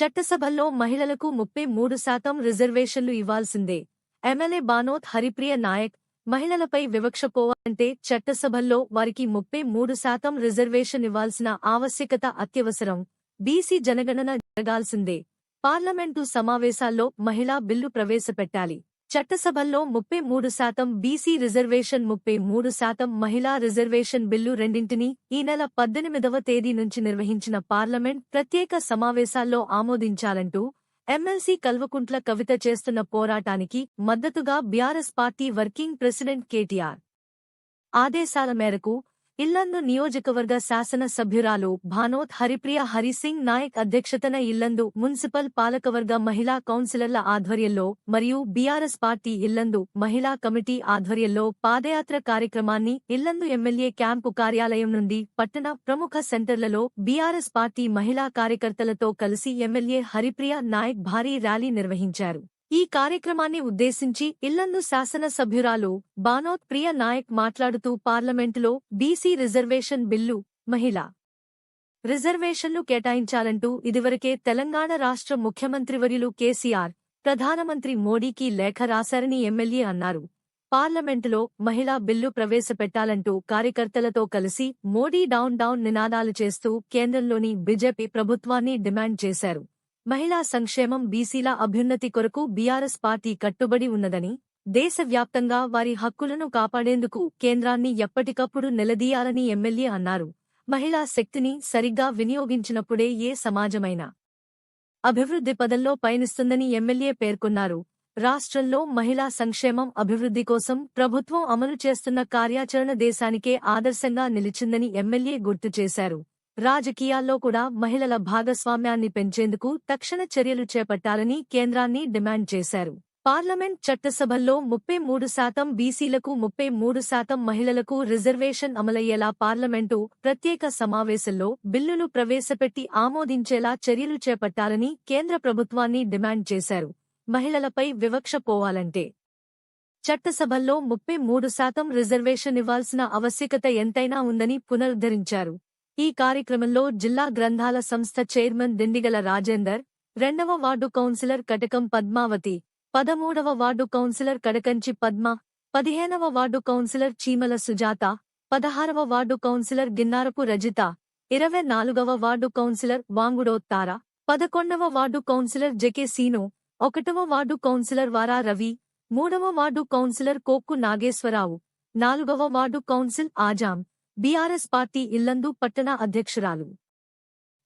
చట్టసభల్లో మహిళలకు ముప్పై మూడు శాతం రిజర్వేషన్లు ఇవ్వాల్సిందే. ఎమ్మెల్యే బానోత్ హరిప్రియ నాయక్ మహిళలపై వివక్ష పోవాలంటే చట్టసభల్లో వారికి ముప్పై మూడు శాతం రిజర్వేషన్ ఇవ్వాల్సిన ఆవశ్యకత అత్యవసరం. బీసీ జనగణన జరగాల్సిందే. పార్లమెంటు సమావేశాల్లో మహిళా బిల్లు ప్రవేశపెట్టాలి. చట్టసభల్లో ముప్పై మూడు శాతం బీసీ రిజర్వేషన్ ముప్పై మూడు శాతం మహిళా రిజర్వేషన్ బిల్లు రెండింటినీ ఈ నెల పద్దెనిమిదవ తేదీ నుంచి నిర్వహించిన పార్లమెంట్ ప్రత్యేక సమావేశాల్లో ఆమోదించాలంటూ ఎమ్మెల్సీ కల్వకుంట్ల కవిత చేస్తున్న పోరాటానికి మద్దతుగా BRS party working president KTR ఆదేశాల మేరకు ఇల్లందు నియోజకవర్గ శాసన సభ్యురాలు భానోత్ హరిప్రియ హరిసింగ్ నాయక్ అధ్యక్షతన ఇల్లందు మున్సిపల్ పాలకవర్గ మహిళా కౌన్సిలర్ల ఆధ్వర్యంలో మరియు బీఆర్ఎస్ పార్టీ ఇల్లందు మహిళా కమిటీ ఆధ్వర్యంలో పాదయాత్ర కార్యక్రమాన్ని ఇల్లందు ఎమ్మెల్యే క్యాంపు కార్యాలయం నుండి పట్టణ ప్రముఖ సెంటర్లలో బీఆర్ఎస్ పార్టీ మహిళా కార్యకర్తలతో కలిసి ఎమ్మెల్యే హరిప్రియ నాయక్ భారీ ర్యాలీ నిర్వహించారు. ఈ కార్యక్రమాన్ని ఉద్దేశించి ఇల్లందు శాసనసభ్యురాలు బానోత్ ప్రియ నాయక్ మాట్లాడుతూ పార్లమెంటులో బీసీ రిజర్వేషన్ బిల్లు మహిళ రిజర్వేషన్లు కేటాయించాలంటూ ఇదివరకే తెలంగాణ రాష్ట్ర ముఖ్యమంత్రివర్యులు కేసీఆర్ ప్రధానమంత్రి మోడీకి లేఖ రాశారని ఎమ్మెల్యే అన్నారు. పార్లమెంటులో మహిళా బిల్లు ప్రవేశపెట్టాలంటూ కార్యకర్తలతో కలిసి మోడీ డౌన్ డౌన్ నినాదాలు చేస్తూ కేంద్రంలోని బీజేపీ ప్రభుత్వాన్ని డిమాండ్ చేశారు. మహిళా సంక్షేమం బీసీల అభ్యున్నతి కొరకు బీఆర్ఎస్ పార్టీ కట్టుబడి ఉన్నదని దేశవ్యాప్తంగా వారి హక్కులను కాపాడేందుకు కేంద్రాన్ని ఎప్పటికప్పుడు నిలదీయాలని ఎమ్మెల్యే అన్నారు. మహిళా శక్తిని సరిగ్గా వినియోగించినప్పుడే ఏ సమాజమైనా అభివృద్ధి పదంలో పయనిస్తుందని ఎమ్మెల్యే పేర్కొన్నారు. రాష్ట్రంలో మహిళా సంక్షేమం అభివృద్ధి కోసం ప్రభుత్వం అమలు చేస్తున్న కార్యాచరణ దేశానికే ఆదర్శంగా నిలిచిందని ఎమ్మెల్యే గుర్తు చేశారు. రాజకీయాల్లో కూడా మహిళల భాగస్వామ్యాన్ని పెంచేందుకు తక్షణ చర్యలు చేపట్టాలని కేంద్రాన్ని డిమాండ్ చేశారు. పార్లమెంట్ చట్టసభల్లో ముప్పై మూడు శాతం బీసీలకు ముప్పై మూడు శాతం మహిళలకు రిజర్వేషన్ అమలయ్యేలా పార్లమెంటు ప్రత్యేక సమావేశంలో బిల్లులు ప్రవేశపెట్టి ఆమోదించేలా చర్యలు చేపట్టాలని కేంద్ర ప్రభుత్వాన్ని డిమాండ్ చేశారు. మహిళలపై వివక్ష పోవాలంటే చట్టసభల్లో ముప్పై మూడు శాతం రిజర్వేషన్ ఇవ్వాల్సిన ఆవశ్యకత ఎంతైనా ఉందని పునరుద్ధరించారు. ఈ కార్యక్రమంలో జిల్లా గ్రంథాల సంస్థ చైర్మన్ దిండిగల రాజేందర్ రెండవ వార్డు కౌన్సిలర్ కటకం పద్మావతి పదమూడవ వార్డు కౌన్సిలర్ కడకంచి పద్మ పదిహేనవ వార్డు కౌన్సిలర్ చీమల సుజాత పదహారవ వార్డు కౌన్సిలర్ గిన్నారపు రజిత ఇరవై నాలుగవ వార్డు కౌన్సిలర్ వాంగుడోత్తార పదకొండవ వార్డు కౌన్సిలర్ జెకే సీను ఒకటవ వార్డు కౌన్సిలర్ వారా రవి మూడవ వార్డు కౌన్సిలర్ కోక్కు నాగేశ్వరరావు నాలుగవ ward council Azam. BRS party Yellandu పట్టణ అధ్యక్షురాలు.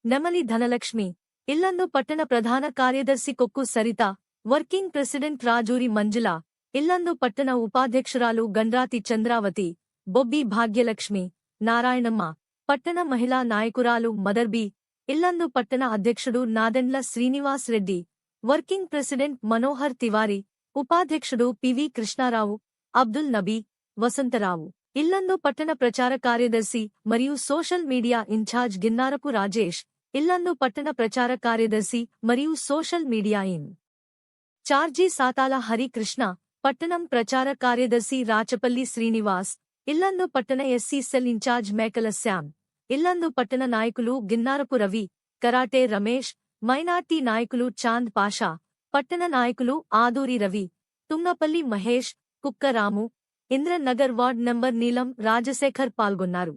నెమలి ధనలక్ష్మి ఇల్లందు పట్టణ ప్రధాన కార్యదర్శి కొక్కు సరిత వర్కింగ్ ప్రెసిడెంట్ రాజూరి మంజుల ఇల్లందు పట్టణ ఉపాధ్యక్షురాలు గండ్రాతి చంద్రావతి బొబ్బి భాగ్యలక్ష్మి నారాయణమ్మ పట్టణ మహిళా నాయకురాలు మదర్బీ ఇల్లందు పట్టణ అధ్యక్షుడు నాదెండ్ల శ్రీనివాస్ రెడ్డి వర్కింగ్ ప్రెసిడెంట్ మనోహర్ తివారీ ఉపాధ్యక్షుడు పివి కృష్ణారావు అబ్దుల్ నబీ వసంతరావు. ఇల్లందు పట్టణ ప్రచార కార్యదర్శి మరియు social media incharge Ginnarapu Rajesh Yellandu పట్టణ ప్రచార కార్యదర్శి మరియు social media in charge Satala Harikrishna పట్టణం ప్రచార కార్యదర్శి రాచపల్లి శ్రీనివాస్ ఇల్లందు పట్టణ ఎస్సీ సెల్ ఇన్ఛార్జ్ మేకల శ్యామ్ ఇల్లందు పట్టణ నాయకులు గిన్నారపు రవి కరాటే రమేష్ మైనార్టీ నాయకులు చాంద్ పాషా పట్టణ నాయకులు ఆదూరి రవి తుంగపల్లి మహేష్ కుక్కరాము ఇంద్రనగర్ వార్డ్ నంబర్ నీలం రాజశేఖర్ పాల్గొన్నారు.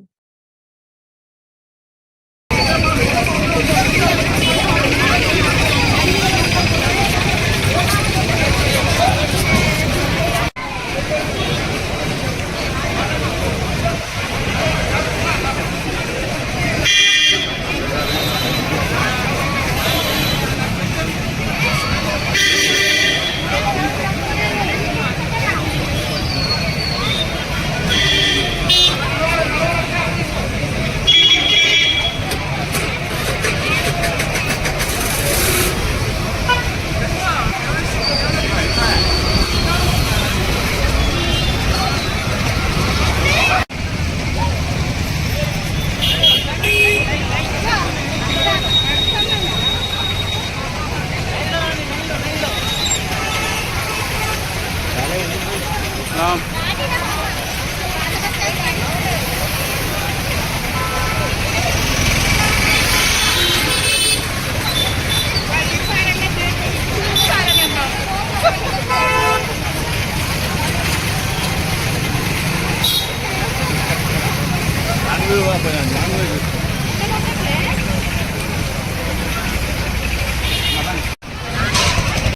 다음. 안 들어와 버렸냐?